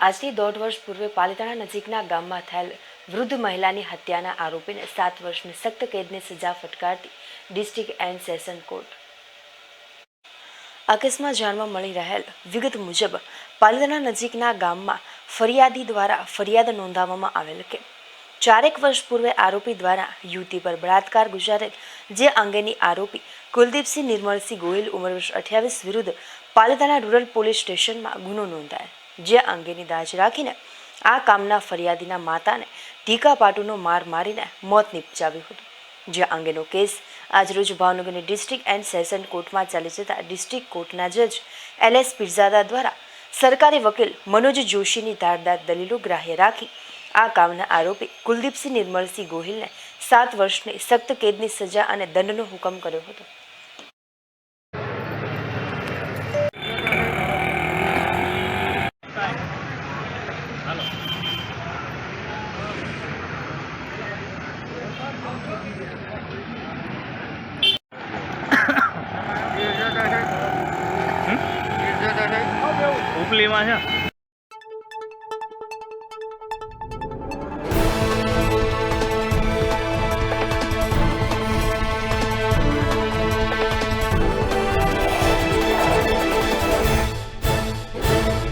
આજથી દોઢ વર્ષ પૂર્વે પાલિતાણા નજીકના ગામમાં થયેલ વૃદ્ધ મહિલાની હત્યાના આરોપીને સાત વર્ષની સખ્ત કેદની સજા ફટકારતી ડિસ્ટ્રિક્ટ એન્ડ સેશન કોર્ટ. અકસ્માત જાણવા મળી રહેલ વિગત મુજબ પાલિતાણા નજીકના ગામમાં ફરિયાદી દ્વારા ફરિયાદ નોંધાવવામાં આવેલ કે ચારેક વર્ષ પૂર્વે આરોપી દ્વારા યુવતી પર બળાત્કાર ગુજારેલ, જે અંગેની આરોપી કુલદીપસિંહ નિર્મળસિંહ ગોહિલ ઉંમર વર્ષ અઠ્યાવીસ વિરુદ્ધ પાલિતાણા રૂરલ પોલીસ સ્ટેશનમાં ગુનો નોંધાયેલ જે અંગેની દાજ રાખીને આ કામના ફરિયાદીના માતાને ટીકા પાટુનો માર મારીને મોત નિપજાવ્યું હતું. જે અંગેનો કેસ આજરોજ ભાવનગરની ડિસ્ટ્રિક્ટ એન્ડ સેશન કોર્ટમાં ચાલી જતા ડિસ્ટ્રિક્ટ કોર્ટના જજ એલ એસ પિરઝાદા દ્વારા સરકારી વકીલ મનોજ જોશીની ધારદાર દલીલો ગ્રાહ્ય રાખી આ કામના આરોપી કુલદીપસિંહ નિર્મલસિંહ ગોહિલને સાત વર્ષની સખ્ત કેદની સજા અને દંડનો હુકમ કર્યો હતો. ઉપલીમાં છે?